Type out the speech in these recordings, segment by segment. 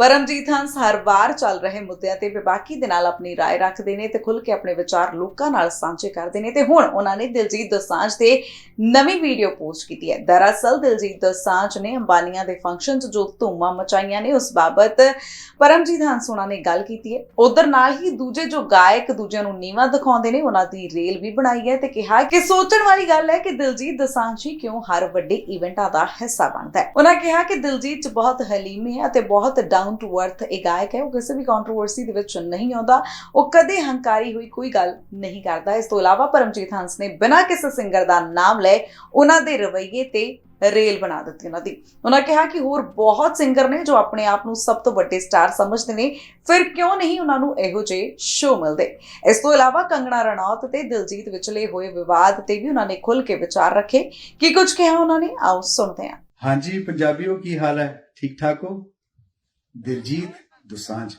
ਪਰਮਜੀਤ ਹੰਸ ਹਰ ਵਾਰ ਚੱਲ ਰਹੇ ਮੁੱਦਿਆਂ ਤੇ ਵਿਵਾਕੀ ਦੇ ਨਾਲ ਆਪਣੀ رائے ਰੱਖਦੇ ਨੇ ਤੇ ਖੁੱਲ੍ਹ ਕੇ ਆਪਣੇ ਵਿਚਾਰ ਲੋਕਾਂ ਨਾਲ ਸਾਂਝੇ ਕਰਦੇ ਨੇ ਤੇ ਹੁਣ ਉਹਨਾਂ ਨੇ ਦਿਲਜੀਤ ਦੋਸਾਂਝ ਤੇ ਨਵੀਂ ਵੀਡੀਓ ਪੋਸਟ ਕੀਤੀ ਹੈ ਦਰਅਸਲ ਦਿਲਜੀਤ ਦੋਸਾਂਝ ਨੇ ਅੰਬਾਨੀਆਂ ਦੇ ਫੰਕਸ਼ਨ 'ਚ ਜੋ ਧੂਮਾਂ ਮਚਾਈਆਂ ਨੇ ਉਸ ਬਾਬਤ ਪਰਮਜੀਤ ਹੰਸ ਉਹਨਾਂ ਨੇ ਗੱਲ ਕੀਤੀ ਹੈ ਉਧਰ ਨਾਲ ਹੀ ਦੂਜੇ ਜੋ ਗਾਇਕ ਦੂਜਿਆਂ ਨੂੰ ਨੀਵਾ ਦਿਖਾਉਂਦੇ ਨੇ ਉਹਨਾਂ ਦੀ ਰੇਲ ਵੀ ਬਣਾਈ ਹੈ ਤੇ ਕਿਹਾ ਕਿ ਸੋਚਣ ਵਾਲੀ ਗੱਲ ਹੈ ਕਿ ਦਿਲਜੀਤ ਦੋਸਾਂਝ ਹੀ ਕਿਉਂ ਹਰ ਵੱਡੇ ਇਵੈਂਟਾਂ ਦਾ ਹਿੱਸਾ ਬਣਦਾ ਹੈ ਉਹਨਾਂ ਕਿਹਾ ਕਿ ਦਿਲਜੀਤ 'ਚ ਬਹੁਤ ਹਲੀਮੀ ਹੈ ਅਤੇ ਬਹੁਤ ਡਾਊਨ ਟੂ ਅਰਥ ਇਹ ਗਾਇਕ ਹੈ ਉਹ ਕਿਸੇ ਵੀ ਕੰਟਰੋਵਰਸੀ ਦੇ ਵਿੱਚ ਨਹੀਂ ਆਉਂਦਾ, ਉਹ ਕਦੇ ਹੰਕਾਰੀ ਹੋਈ ਕੋਈ ਗੱਲ ਨਹੀਂ ਕਰਦਾ। ਇਸ ਤੋਂ ਇਲਾਵਾ ਪਰਮਜੀਤ ਹੰਸ ਨੇ ਬਿਨਾਂ ਕਿਸੇ ਸਿੰਗਰ ਦਾ ਨਾਮ ਲਏ ਉਹਨਾਂ ਦੇ ਰਵੱਈਏ ਤੇ ਰੇਲ ਬਣਾ ਦਿੱਤੀ ਉਹਨਾਂ ਦੀ। ਉਹਨਾਂ ਕਿਹਾ ਕਿ ਹੋਰ ਬਹੁਤ ਸਿੰਗਰ ਨੇ ਜੋ ਆਪਣੇ ਆਪ ਨੂੰ ਸਭ ਤੋਂ ਵੱਡੇ ਸਟਾਰ ਸਮਝਦੇ ਨੇ, ਫਿਰ ਕਿਉਂ ਨਹੀਂ ਉਹਨਾਂ ਨੂੰ ਇਹੋ ਜਿਹੇ ਸ਼ੋਅ ਮਿਲਦੇ? ਇਸ ਤੋਂ ਇਲਾਵਾ ਕੰਗਣਾ ਰਣੌਤ ਤੇ ਦਿਲਜੀਤ ਵਿਚਲੇ ਹੋਏ ਵਿਵਾਦ ਤੇ ਵੀ ਉਹਨਾਂ ਨੇ ਖੁੱਲ ਕੇ ਵਿਚਾਰ ਰੱਖੇ। ਕੀ ਕੁਝ ਕਿਹਾ ਉਹਨਾਂ ਨੇ? ਆਓ ਸੁਣਦੇ ਹਾਂ। ਹਾਂਜੀ, ਪੰਜਾਬੀਓ ਕੀ ਹਾਲ ਹੈ? ਠੀਕ ਠਾਕ ਹੋ? ਦਿਲਜੀਤ ਦੁਸਾਂਝ।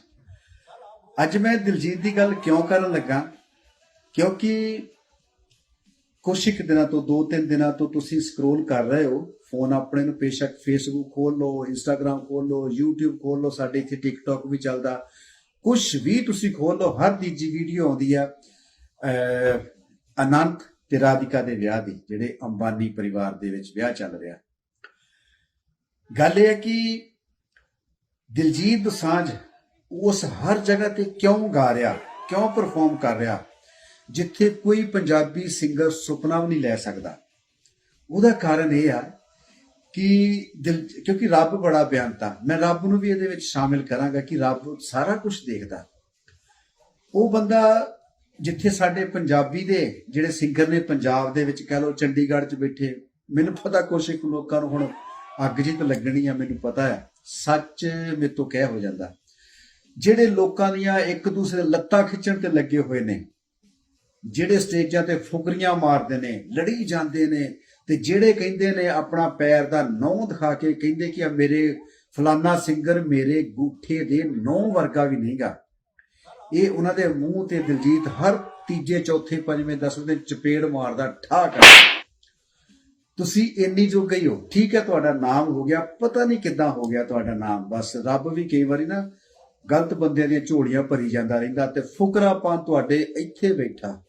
ਅੱਜ ਮੈਂ ਦਿਲਜੀਤ ਦੀ ਗੱਲ ਕਿਉਂ ਕਰਨ ਲੱਗਾ? ਕਿਉਂਕਿ ਕੁਛ ਇੱਕ ਦਿਨਾਂ ਤੋਂ ਦੋ ਤਿੰਨ ਦਿਨਾਂ ਤੋਂ ਤੁਸੀਂ ਸਕਰੋਲ ਕਰ ਰਹੇ ਹੋ। ਫੋਨ ਆਪਣੇ ਨੂੰ ਬੇਸ਼ੱਕ ਫੇਸਬੁੱਕ ਖੋਲ ਲਓ ਇੰਸਟਾਗ੍ਰam ਖੋਲ ਲਓ YouTube ਖੋਲ ਲਓ ਸਾਡੇ ਇੱਥੇ TikTok ਵੀ ਚੱਲਦਾ। ਕੁਛ ਵੀ ਤੁਸੀਂ ਖੋਲ ਲਓ ਹਰ ਤੀਜੀ ਵੀਡੀਓ ਆਉਂਦੀ ਆ ਅਹ, ਅਨੰਤ ਤੇ ਰਾਧਿਕਾ ਦੇ ਵਿਆਹ ਦੀ ਜਿਹੜੇ ਅੰਬਾਨੀ ਪਰਿਵਾਰ ਦੇ ਵਿੱਚ ਵਿਆਹ ਚੱਲ ਰਿਹਾ। ਗੱਲ ਇਹ ਹੈ ਕਿ ਦਿਲਜੀਤ ਦੋਸਾਂਝ ਉਸ ਹਰ ਜਗ੍ਹਾ ਤੇ ਕਿਉਂ ਗਾ ਰਿਹਾ, ਕਿਉਂ ਪਰਫਾਰਮ ਕਰ ਰਿਹਾ, ਜਿੱਥੇ ਕੋਈ ਪੰਜਾਬੀ ਸਿੰਗਰ ਸੁਪਨਾ ਵੀ ਨਹੀਂ ਲੈ ਸਕਦਾ। ਉਹਦਾ ਕਾਰਨ ਇਹ ਆ ਕਿ ਦਿਲ, ਕਿਉਂਕਿ ਰੱਬ ਬੜਾ ਬਿਆਨਤਾ ਮੈਂ ਰੱਬ ਨੂੰ ਵੀ ਇਹਦੇ ਵਿੱਚ ਸ਼ਾਮਿਲ ਕਰਾਂਗਾ ਕਿ ਰੱਬ ਸਾਰਾ ਕੁਝ ਦੇਖਦਾ। ਉਹ ਬੰਦਾ ਜਿੱਥੇ ਸਾਡੇ ਪੰਜਾਬੀ ਦੇ ਜਿਹੜੇ ਸਿੰਗਰ ਨੇ ਪੰਜਾਬ ਦੇ ਵਿੱਚ, ਕਹਿ ਲਓ ਚੰਡੀਗੜ੍ਹ 'ਚ ਬੈਠੇ, ਮੈਨੂੰ ਪਤਾ ਕੁਛ ਇੱਕ ਲੋਕਾਂ ਨੂੰ ਹੁਣ ਅੱਗ ਜਿੱਤ ਲੱਗਣੀ ਆ, ਮੈਨੂੰ ਪਤਾ ਹੈ। ਸੱਚ ਮੇਰੇ ਤੋਂ ਕਹਿ ਹੋ ਜਾਂਦਾ। ਜਿਹੜੇ ਲੋਕਾਂ ਦੀਆਂ ਇੱਕ ਦੂਸਰੇ ਲੱਤਾਂ ਖਿੱਚਣ ਤੇ ਲੱਗੇ ਹੋਏ ਨੇ, ਜਿਹੜੇ ਸਟੇਜਾਂ ਤੇ ਫੁਕਰੀਆਂ ਮਾਰਦੇ ਨੇ, ਲੜੀ ਜਾਂਦੇ ਨੇ, ਤੇ ਜਿਹੜੇ ਕਹਿੰਦੇ ਨੇ ਆਪਣਾ ਪੈਰ ਦਾ ਨੌ ਦਿਖਾ ਕੇ ਕਹਿੰਦੇ ਕਿ ਆ ਮੇਰੇ ਫਲਾਨਾ ਸਿੰਗਰ ਮੇਰੇ ਗੂਠੇ ਦੇ ਨੌ ਵਰਗਾ ਵੀ ਨਹੀਂਗਾ। ਇਹ ਉਹਨਾਂ ਦੇ ਮੂੰਹ ਤੇ ਦਿਲਜੀਤ ਹਰ ਤੀਜੇ, ਚੌਥੇ, ਪੰਜਵੇਂ, ਦਸਵੇਂ ਦਿਨ ਚਪੇੜ ਮਾਰਦਾ ਠਾ ਕਰ ਤੁਸੀਂ ਇੰਨੀ ਜੋ ਗਈ ਹੋ, ਠੀਕ ਹੈ ਤੁਹਾਡਾ ਨਾਮ ਹੋ ਗਿਆ, ਪਤਾ ਨਹੀਂ ਕਿੱਦਾਂ ਹੋ ਗਿਆ ਤੁਹਾਡਾ ਨਾਮ, ਬਸ ਰੱਬ ਵੀ ਕਈ ਵਾਰੀ ਨਾ ਗਲਤ ਬੰਦਿਆਂ ਦੀਆਂ ਝੋਲੀਆਂ ਭਰੀ ਜਾਂਦਾ ਰਹਿੰਦਾ ਤੇ ਫੁਕਰਾਪਨ ਤੁਹਾਡੇ ਇੱਥੇ ਬੈਠਾ,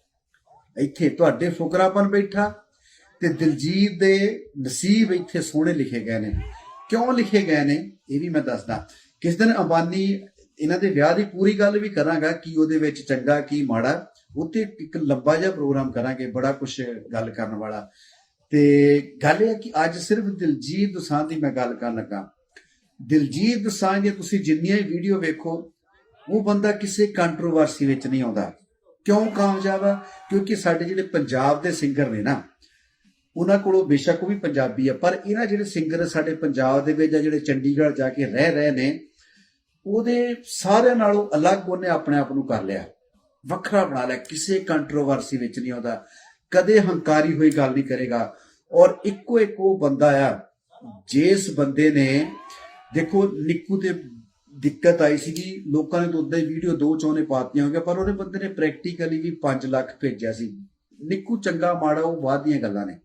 ਇੱਥੇ ਤੁਹਾਡੇ ਫੁਕਰਾਪਨ ਬੈਠਾ ਤੇ ਦਿਲਜੀਤ ਦੇ ਨਸੀਬ ਇੱਥੇ ਸੋਹਣੇ ਲਿਖੇ ਗਏ ਨੇ। ਕਿਉਂ ਲਿਖੇ ਗਏ ਨੇ? ਇਹ ਵੀ ਮੈਂ ਦੱਸਦਾ। ਕਿਸ ਦਿਨ ਅੰਬਾਨੀ ਇਹਨਾਂ ਦੇ ਵਿਆਹ ਦੀ ਪੂਰੀ ਗੱਲ ਵੀ ਕਰਾਂਗਾ, ਕਿ ਉਹਦੇ ਵਿੱਚ ਚੰਗਾ, ਕੀ ਮਾੜਾ ਉੱਤੇ ਇੱਕ ਲੰਬਾ ਜਿਹਾ ਪ੍ਰੋਗਰਾਮ ਕਰਾਂਗੇ, ਬੜਾ ਕੁਝ ਗੱਲ ਕਰਨ ਵਾਲਾ। ਤੇ ਗੱਲ ਇਹ ਕਿ ਅੱਜ ਸਿਰਫ ਦਿਲਜੀਤ ਦੋਸਾਂਝ ਦੀ ਮੈਂ ਗੱਲ ਕਰਨ ਲੱਗਾ। ਦਿਲਜੀਤ ਦੋਸਾਂਝ ਦੀਆਂ ਤੁਸੀਂ ਜਿੰਨੀਆਂ ਵੀ ਵੀਡੀਓ ਵੇਖੋ, ਉਹ ਬੰਦਾ ਕਿਸੇ ਕੰਟਰੋਵਰਸੀ ਵਿੱਚ ਨਹੀਂ ਆਉਂਦਾ। ਕਿਉਂ ਕਾਮਯਾਬ ਆ? ਕਿਉਂਕਿ ਸਾਡੇ ਜਿਹੜੇ ਪੰਜਾਬ ਦੇ ਸਿੰਗਰ ਨੇ ਨਾ, ਉਹਨਾਂ ਕੋਲੋਂ ਬੇਸ਼ੱਕ ਉਹ ਵੀ ਪੰਜਾਬੀ ਆ, ਪਰ ਇਹਨਾਂ ਜਿਹੜੇ ਸਿੰਗਰ ਸਾਡੇ ਪੰਜਾਬ ਦੇ ਵਿੱਚ ਜਾਂ ਜਿਹੜੇ ਚੰਡੀਗੜ੍ਹ ਜਾ ਕੇ ਰਹਿ ਰਹੇ ਨੇ, ਉਹਦੇ ਸਾਰਿਆਂ ਨਾਲੋਂ ਅਲੱਗ ਉਹਨੇ ਆਪਣੇ ਆਪ ਨੂੰ ਕਰ ਲਿਆ। ਵੱਖਰਾ ਬਣਾ ਲਿਆ, ਕਿਸੇ ਕੰਟਰੋਵਰਸੀ ਵਿੱਚ ਨਹੀਂ ਆਉਂਦਾ। ਕਦੇ ਹੰਕਾਰੀ ਹੋਈ ਗੱਲ ਨਹੀਂ ਕਰੇਗਾ। ਔਰ ਇੱਕੋ ਇੱਕ ਉਹ ਬੰਦਾ ਆ ਜਿਸ ਬੰਦੇ ਨੇ, ਦੇਖੋ, ਨਿੱਕੂ ਤੇ ਦਿੱਕਤ ਆਈ ਸੀਗੀ। ਲੋਕਾਂ ਨੇ ਤਾਂ ਉਦਾਂ ਹੀ ਵੀਡੀਓ ਦੋ ਚੌਨੇ ਪਾਤੀਆਂ ਹੋਗੀਆਂ ਪਰ ਉਹਨੇ ਬੰਦੇ ਨੇ ਪ੍ਰੈਕਟੀਕਲੀ ਵੀ 5 ਲੱਖ ਭੇਜਿਆ ਸੀ। ਨਿੱਕੂ ਚੰਗਾ, ਮਾੜਾ, ਉਹ ਬਾਅਦ ਦੀਆਂ ਗੱਲਾਂ ਨੇ।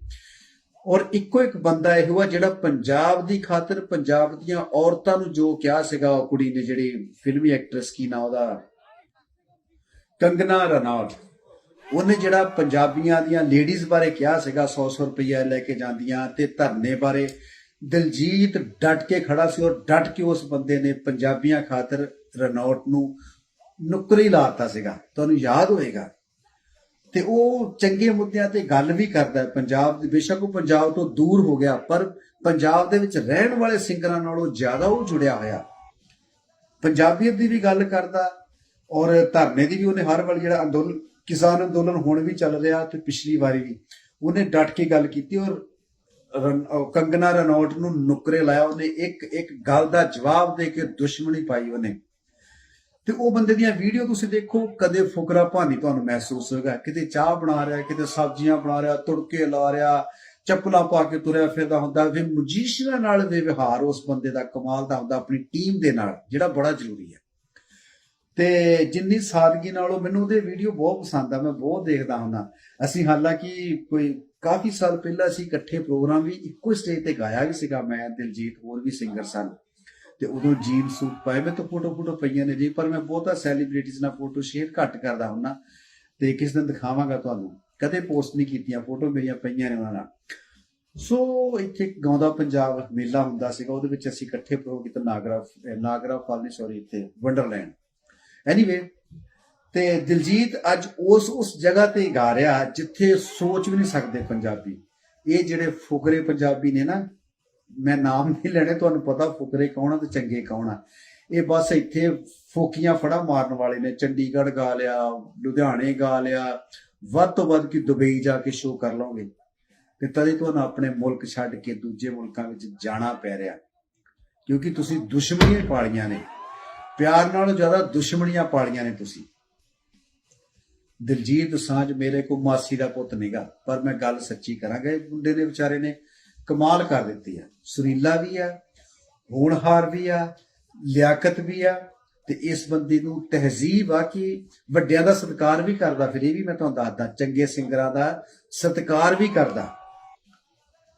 ਔਰ ਇੱਕੋ ਇੱਕ ਬੰਦਾ ਇਹੋ ਆ ਜਿਹੜਾ ਪੰਜਾਬ ਦੀ ਖਾਤਰ ਪੰਜਾਬ ਦੀਆਂ ਔਰਤਾਂ ਨੂੰ ਜੋ ਕਿਹਾ ਸੀਗਾ, ਉਹ ਕੁੜੀ ਨੇ ਜਿਹੜੀ ਫਿਲਮੀ ਐਕਟਰੈਸ ਕੀ ਨਾ ਉਹਦਾ? ਕੰਗਨਾ ਰਣੌਤ। ਉਹਨੇ ਜਿਹੜਾ ਪੰਜਾਬੀਆਂ ਦੀਆਂ ਲੇਡੀਜ਼ ਬਾਰੇ ਕਿਹਾ ਸੀਗਾ 100-100 ਰੁਪਈਆ ਲੈ ਕੇ ਜਾਂਦੀਆਂ ਤੇ ਧਰਨੇ ਬਾਰੇ, ਦਿਲਜੀਤ ਡਟ ਕੇ ਖੜਾ ਸੀ ਔਰ ਡਟ ਕੇ ਉਸ ਬੰਦੇ ਨੇ ਪੰਜਾਬੀਆਂ ਖਾਤਰ ਰਣੌਤ ਨੂੰ ਨੁਕਰੀ ਲਾਤਾ ਸੀਗਾ। ਤੁਹਾਨੂੰ ਯਾਦ ਹੋਏਗਾ? ਤੇ ਉਹ ਚੰਗੇ ਮੁੱਦਿਆਂ ਤੇ ਗੱਲ ਵੀ ਕਰਦਾ ਪੰਜਾਬ ਦੇ। ਬੇਸ਼ੱਕ ਉਹ ਪੰਜਾਬ ਤੋਂ ਦੂਰ ਹੋ ਗਿਆ, ਪਰ ਪੰਜਾਬ ਦੇ ਵਿੱਚ ਰਹਿਣ ਵਾਲੇ ਸਿੰਗਰਾਂ ਨਾਲੋਂ ਜ਼ਿਆਦਾ ਉਹ ਜੁੜਿਆ ਹੋਇਆ। ਪੰਜਾਬੀਅਤ ਦੀ ਵੀ ਗੱਲ ਕਰਦਾ ਔਰ ਧਰਨੇ ਦੀ ਵੀ ਉਹਨੇ ਹਰ ਵਾਰ ਜਿਹੜਾ ਅੰਦੋਲਨ ਕਿਸਾਨ ਅੰਦੋਲਨ ਹੁਣ ਵੀ ਚੱਲ ਰਿਹਾ ਤੇ ਪਿਛਲੀ ਵਾਰੀ ਵੀ। ਉਹਨੇ ਡਟ ਕੇ ਗੱਲ ਕੀਤੀ ਔਰ ਕੰਗਨਾ ਰਣੌਟ ਨੂੰ ਨੁਕਰੇ ਲਾਇਆ। ਉਹਨੇ ਇੱਕ ਇੱਕ ਗੱਲ ਦਾ ਜਵਾਬ ਦੇ ਕੇ ਦੁਸ਼ਮਣੀ ਪਾਈ ਉਹਨੇ। ਤੇ ਉਹ ਬੰਦੇ ਦੀਆਂ ਵੀਡੀਓ ਤੁਸੀਂ ਦੇਖੋ, ਕਦੇ ਫੁਕਰਾ ਭਾਨੀ ਤੁਹਾਨੂੰ ਮਹਿਸੂਸ ਹੋਏਗਾ। ਕਿਤੇ ਚਾਹ ਬਣਾ ਰਿਹਾ, ਕਿਤੇ ਸਬਜ਼ੀਆਂ ਬਣਾ ਰਿਹਾ, ਤੁੜਕੇ ਲਾ ਰਿਹਾ, ਚੱਪਲਾਂ ਪਾ ਕੇ ਤੁਰਿਆ ਫਿਰਦਾ ਹੁੰਦਾ। ਵੀ ਮਜੀਸ਼ੀਆਂ ਨਾਲ ਵਿਵਹਾਰ ਉਸ ਬੰਦੇ ਦਾ ਕਮਾਲ ਦਾ ਹੁੰਦਾ, ਆਪਣੀ ਟੀਮ ਦੇ ਨਾਲ, ਜਿਹੜਾ ਬੜਾ ਜ਼ਰੂਰੀ ਹੈ। ਤੇ ਜਿੰਨੀ ਸਾਦਗੀ ਨਾਲ ਉਹ ਮੈਨੂੰ ਉਹਦੇ ਵੀਡੀਓ ਬਹੁਤ ਪਸੰਦ ਆ, ਮੈਂ ਬਹੁਤ ਦੇਖਦਾ ਹੁੰਦਾ। ਅਸੀਂ ਹਾਲਾਂਕਿ ਕੋਈ ਕਾਫੀ ਸਾਲ ਪਹਿਲਾਂ ਅਸੀਂ ਇਕੱਠੇ ਪ੍ਰੋਗਰਾਮ ਵੀ ਇੱਕੋ ਸਟੇਜ ਤੇ ਗਾਇਆ ਵੀ ਸੀਗਾ, ਮੈਂ, ਦਿਲਜੀਤ, ਹੋਰ ਵੀ ਸਿੰਗਰ ਸਨ। ਤੇ ਉਦੋਂ ਜੀਨ ਸੂਟ ਪਾਏ ਮੈਂ ਤਾਂ ਫੋਟੋ ਫੋਟੋ ਪਈਆਂ ਨੇ ਜੀ, ਪਰ ਮੈਂ ਬਹੁਤਾ ਸੈਲੀਬ੍ਰਿਟੀਜ਼ ਨਾਲ ਫੋਟੋ ਸ਼ੇਅਰ ਘੱਟ ਕਰਦਾ ਹੁੰਨਾ ਤੇ ਕਿਸ ਦਿਨ ਦਿਖਾਵਾਂਗਾ ਤੁਹਾਨੂੰ। ਕਦੇ ਪੋਸਟ ਨਹੀਂ ਕੀਤੀਆਂ ਫੋਟੋ ਮੇਰੀਆਂ ਪਈਆਂ ਨੇ ਉਹਨਾਂ ਨਾਲ। ਸੋ ਇੱਥੇ ਗਾਉਂਦਾ ਪੰਜਾਬ ਮੇਲਾ ਹੁੰਦਾ ਸੀਗਾ, ਉਹਦੇ ਵਿੱਚ ਅਸੀਂ ਇਕੱਠੇ ਪ੍ਰੋਗਰਾਮ ਕੀਤਾ ਨਾਗਰਾ ਨਾਗਰਾ ਫਾਲ ਨਹੀਂ ਸੌਰੀ ਇੱਥੇ ਵੰਡਰਲੈਂਡ ਐਨੀਵੇ ਤੇ ਦਿਲਜੀਤ ਅੱਜ ਉਸ ਉਸ ਜਗ੍ਹਾ ਤੇ ਗਾ ਰਿਹਾ ਜਿੱਥੇ ਸੋਚ ਵੀ ਨਹੀਂ ਸਕਦੇ ਪੰਜਾਬੀ। ਇਹ ਜਿਹੜੇ ਫੁਕਰੇ ਪੰਜਾਬੀ ਨੇ ਨਾ, ਮੈਂ ਨਾਮ ਨਹੀਂ ਲੈਣੇ, ਤੁਹਾਨੂੰ ਪਤਾ ਫੁਕਰੇ ਕੌਣ ਆ ਤੇ ਚੰਗੇ ਕੌਣ ਆ। ਇਹ ਬਸ ਇੱਥੇ ਫੋਕੀਆਂ ਫੜਾ ਮਾਰਨ ਵਾਲੇ ਨੇ। ਚੰਡੀਗੜ੍ਹ ਗਾ ਲਿਆ, ਲੁਧਿਆਣੇ ਗਾ ਲਿਆ, ਵੱਧ ਤੋਂ ਵੱਧ ਕਿ ਦੁਬਈ ਜਾ ਕੇ ਸ਼ੋਅ ਕਰ ਲਓਗੇ। ਤੇ ਤਦੇ ਤੁਹਾਨੂੰ ਆਪਣੇ ਮੁਲਕ ਛੱਡ ਕੇ ਦੂਜੇ ਮੁਲਕਾਂ ਵਿੱਚ ਜਾਣਾ ਪੈ ਰਿਹਾ। ਕਿਉਂਕਿ ਤੁਸੀਂ ਦੁਸ਼ਮਣੀਆਂ ਪਾਲੀਆਂ ਨੇ। ਪਿਆਰ ਨਾਲੋਂ ਜ਼ਿਆਦਾ ਦੁਸ਼ਮਣੀਆਂ ਪਾਲੀਆਂ ਨੇ ਤੁਸੀਂ। ਦਿਲਜੀਤ ਸਾਂਝ ਮੇਰੇ ਕੋ ਮਾਸੀ ਦਾ ਪੁੱਤ ਨਹੀਂਗਾ ਪਰ ਮੈਂ ਗੱਲ ਸੱਚੀ ਕਰਾਂਗਾ ਇਹ ਮੁੰਡੇ ਨੇ ਵਿਚਾਰੇ ਨੇ ਕਮਾਲ ਕਰ ਦਿੱਤੀ ਆ। ਸੁਰੀਲਾ ਵੀ ਆ, ਹੋਣਹਾਰ ਵੀ ਆ, ਲਿਆਕਤ ਵੀ ਆ, ਤੇ ਇਸ ਬੰਦੇ ਨੂੰ ਤਹਿਜ਼ੀਬ ਆ ਕਿ ਵੱਡਿਆਂ ਦਾ ਸਤਿਕਾਰ ਵੀ ਕਰਦਾ ਫਿਰ, ਇਹ ਵੀ ਮੈਂ ਤੁਹਾਨੂੰ ਦੱਸਦਾ, ਚੰਗੇ ਸਿੰਗਰਾਂ ਦਾ ਸਤਿਕਾਰ ਵੀ ਕਰਦਾ।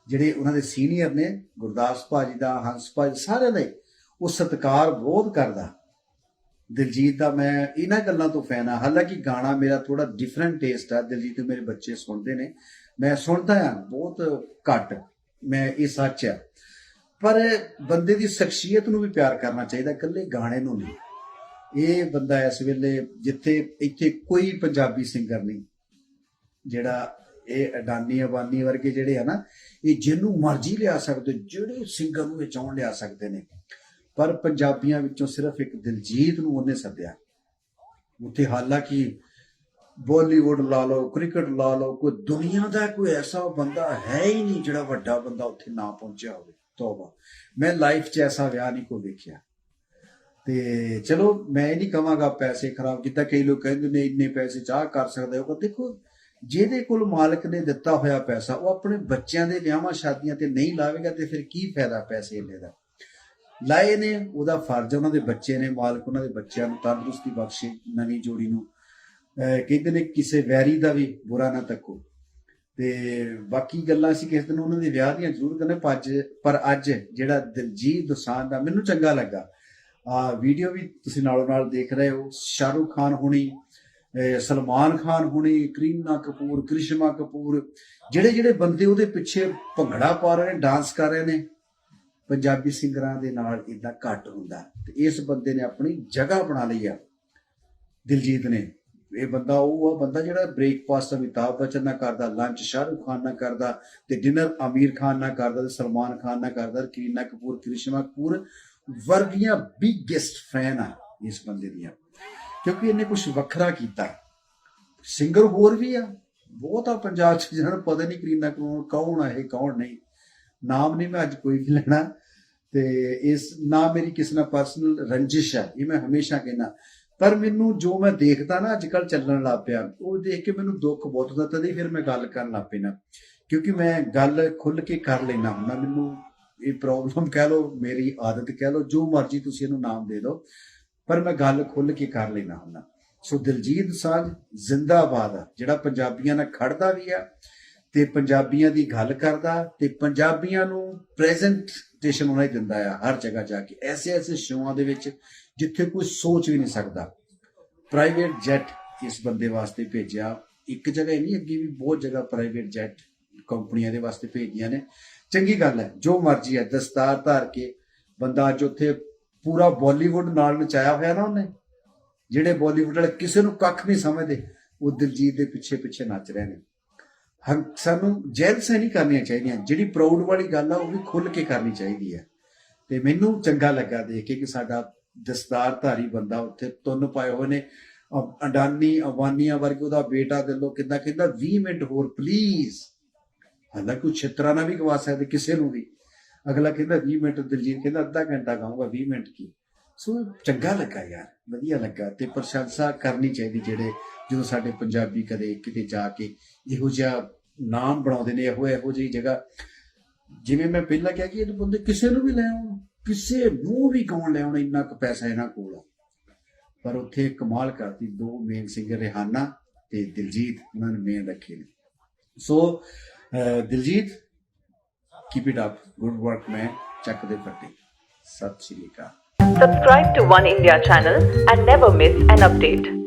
ਜਿਹੜੇ ਉਹਨਾਂ ਦੇ ਸੀਨੀਅਰ ਨੇ, ਗੁਰਦਾਸ ਭਾਜੀ ਦਾ, ਹੰਸ ਭਾਜੀ, ਸਾਰਿਆਂ ਦਾ ਉਹ ਸਤਿਕਾਰ ਬਹੁਤ ਕਰਦਾ। ਦਿਲਜੀਤ ਦਾ ਮੈਂ ਇਹਨਾਂ ਗੱਲਾਂ ਤੋਂ ਫੈਨ ਆ ਹਾਲਾਂਕਿ ਗਾਣਾ ਮੇਰਾ ਥੋੜਾ ਡਿਫਰੈਂਟ ਟੇਸਟ ਆ। ਦਿਲਜੀਤ ਨੂੰ ਮੇਰੇ ਬੱਚੇ ਸੁਣਦੇ ਨੇ। ਮੈਂ ਸੁਣਦਾ ਆ ਬਹੁਤ ਘੱਟ। ਮੈਂ ਇਹ ਸੱਚ ਆ। ਪਰ ਬੰਦੇ ਦੀ ਸ਼ਖਸੀਅਤ ਨੂੰ ਵੀ ਪਿਆਰ ਕਰਨਾ ਚਾਹੀਦਾ, ਇਕੱਲੇ ਗਾਣੇ ਨੂੰ ਨਹੀਂ। ਇਹ ਬੰਦਾ ਇਸ ਵੇਲੇ ਜਿੱਥੇ, ਇੱਥੇ ਕੋਈ ਪੰਜਾਬੀ ਸਿੰਗਰ ਨਹੀਂ, ਜਿਹੜਾ ਇਹ ਅਡਾਨੀ ਅਬਾਨੀ ਵਰਗੇ ਜਿਹੜੇ ਆ ਨਾ, ਇਹ ਜਿਹਨੂੰ ਮਰਜ਼ੀ ਲਿਆ ਸਕਦੇ ਜਿਹੜੇ ਸਿੰਗਰ ਨੂੰ ਇਹ ਚਾਹਣ ਲਿਆ ਸਕਦੇ ਨੇ। ਪਰ ਪੰਜਾਬੀਆਂ ਵਿੱਚੋਂ ਸਿਰਫ ਇੱਕ ਦਿਲਜੀਤ ਨੂੰ ਉਹਨੇ ਸੱਦਿਆ। ਉੱਥੇ ਹਾਲਾਂਕਿ ਬਾਲੀਵੁੱਡ ਲਾ ਲਓ, ਕ੍ਰਿਕਟ ਲਾ ਲਓ, ਕੋਈ ਦੁਨੀਆ ਦਾ ਕੋਈ ਐਸਾ ਬੰਦਾ ਹੈ ਹੀ ਨਹੀਂ ਜਿਹੜਾ ਵੱਡਾ ਬੰਦਾ ਉੱਥੇ ਨਾ ਪਹੁੰਚਿਆ ਹੋਵੇ। ਤੋਬਾ। ਮੈਂ ਲਾਈਫ 'ਚ ਐਸਾ ਵਿਆਹ ਨਹੀਂ ਕੋਈ ਵੇਖਿਆ। ਤੇ ਚਲੋ, ਮੈਂ ਇਹ ਨਹੀਂ ਕਹਾਂਗਾ ਪੈਸੇ ਖਰਾਬ ਕੀਤਾ, ਕਈ ਲੋਕ ਕਹਿੰਦੇ ਨੇ ਇੰਨੇ ਪੈਸੇ ਚਾਹ ਕਰ ਸਕਦੇ ਹੋ ਦੇਖੋ, ਜਿਹਦੇ ਕੋਲ ਮਾਲਕ ਨੇ ਦਿੱਤਾ ਹੋਇਆ ਪੈਸਾ, ਉਹ ਆਪਣੇ ਬੱਚਿਆਂ ਦੇ ਵਿਆਹਾਂ ਸ਼ਾਦੀਆਂ ਤੇ ਨਹੀਂ ਲਾਵੇਗਾ ਤੇ ਫਿਰ ਕੀ ਫਾਇਦਾ ਪੈਸੇ ਇੰਨੇ ਦਾ? ਲਾਏ ਨੇ, ਉਹਦਾ ਫਰਜ਼ ਉਹਨਾਂ ਦੇ ਬੱਚੇ ਨੇ, ਮਾਲਕ ਉਹਨਾਂ ਦੇ ਬੱਚਿਆਂ ਨੂੰ ਤੰਦਰੁਸਤੀ ਬਖਸ਼ੇ, ਨਵੀਂ ਜੋੜੀ ਨੂੰ। ਅਹ ਕਹਿੰਦੇ ਨੇ, ਕਿਸੇ ਵੈਰੀ ਦਾ ਵੀ ਬੁਰਾ ਨਾ ਤੱਕੋ। ਤੇ ਬਾਕੀ ਗੱਲਾਂ ਅਸੀਂ ਕਿਸੇ ਦਿਨ ਉਹਨਾਂ ਦੇ ਵਿਆਹ ਦੀਆਂ ਜ਼ਰੂਰ ਕਰਨੇ ਪੱਜ ਪਰ ਅੱਜ ਜਿਹੜਾ ਦਿਲਜੀਤ ਦੋਸਾਂਝ ਦਾ ਮੈਨੂੰ ਚੰਗਾ ਲੱਗਾ। ਆ ਵੀਡੀਓ ਵੀ ਤੁਸੀਂ ਨਾਲੋਂ ਨਾਲ ਦੇਖ ਰਹੇ ਹੋ। ਸ਼ਾਹਰੁਖ ਖਾਨ ਹੋਣੀ ਸਲਮਾਨ ਖਾਨ ਹੋਣੀ, ਕਰੀਨਾ ਕਪੂਰ, ਕ੍ਰਿਸ਼ਮਾ ਕਪੂਰ ਜਿਹੜੇ ਜਿਹੜੇ ਬੰਦੇ ਉਹਦੇ ਪਿੱਛੇ ਭੰਗੜਾ ਪਾ ਰਹੇ ਨੇ, ਡਾਂਸ ਕਰ ਰਹੇ ਨੇ ਪੰਜਾਬੀ ਸਿੰਗਰਾਂ ਦੇ ਨਾਲ ਇਦਾਂ ਘੱਟ ਹੁੰਦਾ। ਤੇ ਇਸ ਬੰਦੇ ਨੇ ਆਪਣੀ ਜਗ੍ਹਾ ਬਣਾ ਲਈ ਆ, ਦਿਲਜੀਤ ਨੇ। ਇਹ ਬੰਦਾ ਉਹ ਆ, ਬੰਦਾ ਜਿਹੜਾ ਬ੍ਰੇਕਫਾਸਟ ਅਮਿਤਾਭ ਬੱਚਨ ਨਾਲ ਕਰਦਾ ਲੰਚ ਸ਼ਾਹਰੁਖ ਖਾਨ ਨਾਲ ਕਰਦਾ, ਤੇ ਡਿਨਰ ਆਮੀਰ ਖਾਨ ਨਾਲ ਕਰਦਾ, ਤੇ ਸਲਮਾਨ ਖਾਨ ਨਾਲ ਕਰਦਾ ਕਰੀਨਾ ਕਪੂਰ, ਕ੍ਰਿਸ਼ਮਾ ਕਪੂਰ ਵਰਗੀਆਂ ਬਿਗੇਸਟ ਫੈਨ ਆ ਇਸ ਬੰਦੇ ਦੀਆਂ। ਕਿਉਂਕਿ ਇਹਨੇ ਕੁਝ ਵੱਖਰਾ ਕੀਤਾ। ਸਿੰਗਰ ਹੋਰ ਵੀ ਆ। ਬਹੁਤ ਆ ਪੰਜਾਬ ਚ ਜਿਹਨਾਂ ਨੂੰ ਪਤਾ ਨਹੀਂ ਕਰੀਨਾ ਕਪੂਰ ਕੌਣ ਆ, ਇਹ ਕੌਣ ਨਹੀਂ। ਨਾਮ ਨਹੀਂ ਮੈਂ ਅੱਜ ਕੋਈ ਵੀ ਲੈਣਾ ਤੇ ਇਸ ਨਾ ਮੇਰੀ ਕਿਸੇ ਨਾਲ ਪਰਸਨਲ ਰੰਜਿਸ਼ ਹੈ, ਇਹ ਮੈਂ ਹਮੇਸ਼ਾ ਕਹਿੰਦਾ। ਪਰ ਮੈਨੂੰ ਜੋ ਮੈਂ ਦੇਖਦਾ ਨਾ ਅੱਜ ਕੱਲ ਚੱਲਣ ਲੱਗ ਪਿਆ, ਉਹ ਦੇਖ ਕੇ ਮੈਨੂੰ ਦੁੱਖ ਬਹੁਤ ਹੁੰਦਾ, ਤਦੇ ਫਿਰ ਮੈਂ ਗੱਲ ਕਰਨ ਲੱਗ ਪੈਣਾ ਕਿਉਂਕਿ ਮੈਂ ਗੱਲ ਖੁੱਲ ਕੇ ਕਰ ਲੈਣਾ ਹੁੰਦਾ, ਮੈਨੂੰ ਇਹ ਪ੍ਰੋਬਲਮ ਕਹਿ ਲਓ, ਮੇਰੀ ਆਦਤ ਕਹਿ ਲਓ, ਜੋ ਮਰਜ਼ੀ ਤੁਸੀਂ ਇਹਨੂੰ ਨਾਮ ਦੇ ਦਿਓ, ਪਰ ਮੈਂ ਗੱਲ ਖੁੱਲ ਕੇ ਕਰ ਲੈਣਾ ਹੁੰਦਾ। ਸੋ ਦਿਲਜੀਤ ਸਾਂਝ ਜ਼ਿੰਦਾਬਾਦ ਆ, ਜਿਹੜਾ ਪੰਜਾਬੀਆਂ ਨਾਲ ਖੜਦਾ ਵੀ ਆ ਤੇ ਪੰਜਾਬੀਆਂ ਦੀ ਗੱਲ ਕਰਦਾ ਤੇ ਪੰਜਾਬੀਆਂ ਨੂੰ ਪ੍ਰੈਜੈਂਟੇਸ਼ਨ ਉਹਨਾਂ ਹੀ ਦਿੰਦਾ ਆ, ਹਰ ਜਗ੍ਹਾ ਜਾ ਕੇ। ਐਸੇ ਐਸੇ ਸ਼ੋਆਂ ਦੇ ਵਿੱਚ ਜਿੱਥੇ ਕੋਈ ਸੋਚ ਵੀ ਨਹੀਂ ਸਕਦਾ। ਪ੍ਰਾਈਵੇਟ ਜੈਟ ਇਸ ਬੰਦੇ ਵਾਸਤੇ ਭੇਜਿਆ। ਇੱਕ ਜਗ੍ਹਾ ਹੀ ਨਹੀਂ ਅੱਗੇ ਵੀ ਬਹੁਤ ਜਗ੍ਹਾ ਪ੍ਰਾਈਵੇਟ ਜੈਟ ਕੰਪਨੀਆਂ ਦੇ ਵਾਸਤੇ ਭੇਜੀਆਂ ਨੇ। ਚੰਗੀ ਗੱਲ ਹੈ, ਜੋ ਮਰਜ਼ੀ ਹੈ, ਦਸਤਾਰ ਧਾਰ ਕੇ ਬੰਦਾ ਅੱਜ ਉੱਥੇ ਪੂਰਾ ਬਾਲੀਵੁੱਡ ਨਾਲ ਨਚਾਇਆ ਹੋਇਆ ਨਾ ਉਹਨੇ, ਜਿਹੜੇ ਬਾਲੀਵੁੱਡ ਵਾਲੇ ਕਿਸੇ ਨੂੰ ਕੱਖ ਨਹੀਂ ਸਮਝਦੇ, ਉਹ ਦਿਲਜੀਤ ਦੇ ਪਿੱਛੇ ਪਿੱਛੇ ਨੱਚ ਰਹੇ ਨੇ। ਹਮ, ਸਾਨੂੰ ਜੈਲਸਾਂ ਨਹੀਂ ਕਰਨੀਆਂ ਚਾਹੀਦੀਆਂ। ਜਿਹੜੀ ਪ੍ਰਾਊਡ ਵਾਲੀ ਗੱਲ ਆ, ਉਹ ਵੀ ਖੁੱਲ ਕੇ ਕਰਨੀ ਚਾਹੀਦੀ ਹੈ ਤੇ ਮੈਨੂੰ ਚੰਗਾ ਲੱਗਾ ਦੇਖ ਕੇ ਕਿ ਸਾਡਾ ਦਸਤਾਰਧਾਰੀ ਬੰਦਾ ਉੱਥੇ ਤੁੰਨ ਪਾਏ ਹੋਏ ਨੇ। ਅਡਾਨੀ, ਅਵਾਨੀਆਂ ਵਰਗੇ ਉਹਦਾ ਬੇਟਾ ਦੇ ਲੋ ਕਿੰਦਾ ਕਹਿੰਦਾ 20 ਮਿੰਟ ਹੋਰ ਪਲੀਜ਼ ਹਾਲਾਂਕਿ ਉਹ ਛਿੱਤਰਾ ਨਾ ਵੀ ਗਵਾ ਸਕਦੇ, ਕਿਸੇ ਨੂੰ ਵੀ। ਅਗਲਾ ਕਹਿੰਦਾ 20 ਮਿੰਟ, ਦਿਲਜੀਤ ਕਹਿੰਦਾ, ਅੱਧਾ ਘੰਟਾ ਗਾਉਂਗਾ 20 ਮਿੰਟ ਕੀ। ਸੋ ਚੰਗਾ ਲੱਗਾ ਯਾਰ, ਵਧੀਆ ਲੱਗਾ ਤੇ ਪ੍ਰਸ਼ੰਸਾ ਕਰਨੀ ਚਾਹੀਦੀ ਜਿਹੜੇ ਜਦੋਂ ਸਾਡੇ ਪੰਜਾਬੀ ਕਦੇ ਕਿਤੇ ਜਾ ਕੇ ਇਹੋ ਜਿਹਾ ਨਾਮ ਬਣਾਉਂਦੇ ਨੇ, ਇਹੋ ਇਹੋ ਜਿਹੀ ਜਗ੍ਹਾ। ਜਿਵੇਂ ਮੈਂ ਪਹਿਲਾਂ ਕਿਹਾ ਕਿ ਇਹ ਬੰਦੇ ਕਿਸੇ ਨੂੰ ਵੀ ਲੈ ਆਉਣ, ਕਿਸੇ ਨੂੰ ਵੀ ਗਾਉਣ ਲੈ ਆਉਣ, ਇੰਨਾ ਕੁ ਪੈਸਾ ਇਹਨਾਂ ਕੋਲ ਆ। ਪਰ ਉੱਥੇ ਕਮਾਲ ਕਰਤੀ ਦੋ ਮੇਨ ਸਿੰਗਰ ਰਿਹਾਨਾ ਤੇ ਦਿਲਜੀਤ, ਉਹਨਾਂ ਨੇ ਮੇਨ ਰੱਖੇ ਨੇ। So Diljit keep it up good work man ਚੱਕ ਦੇ ਫੱਟੇ ਸਤਿ ਸ਼੍ਰੀ ਅਕਾਲ। Subscribe to One India channel and never miss an update.